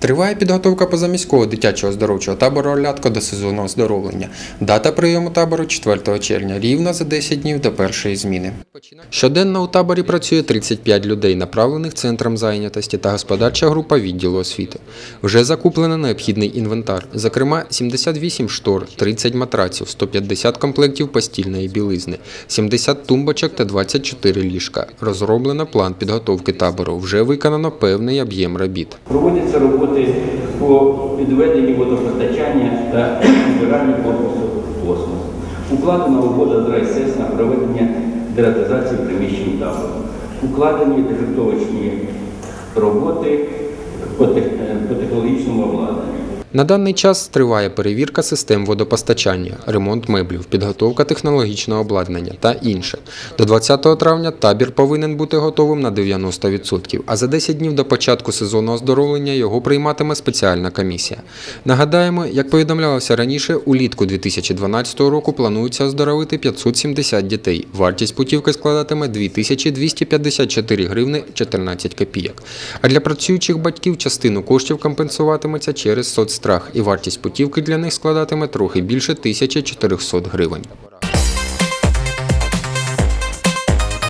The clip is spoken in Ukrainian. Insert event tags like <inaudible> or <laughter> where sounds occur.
Триває підготовка позаміського дитячого оздоровчого табору «Орлятко» до сезону оздоровлення. Дата прийому табору 4 червня, рівно за 10 днів до першої зміни. Щоденно у таборі працює 35 людей, направлених центром зайнятості та господарча група відділу освіти. Вже закуплено необхідний інвентар, зокрема 78 штор, 30 матраців, 150 комплектів постільної білизни, 70 тумбочок та 24 ліжка. Розроблено план підготовки табору. Вже виконано певний об'єм робіт. Проводяться роботи по підведенню водопостачання та <clears throat> збиранню корпусу космос. Укладена угода з РайСЕС на проведення дератизації приміщень табору. Укладені дефектовочні роботи по тех- по технологічному обладнанню. На даний час триває перевірка систем водопостачання, ремонт меблів, підготовка технологічного обладнання та інше. До 20 травня табір повинен бути готовим на 90%, а за 10 днів до початку сезону оздоровлення його прийматиме спеціальна комісія. Нагадаємо, як повідомлялося раніше, улітку 2012 року планується оздоровити 570 дітей. Вартість путівки складатиме 2254 гривни 14 копійок. А для працюючих батьків частину коштів компенсуватиметься через соцстрах, і вартість путівки для них складатиме трохи більше 1400 гривень.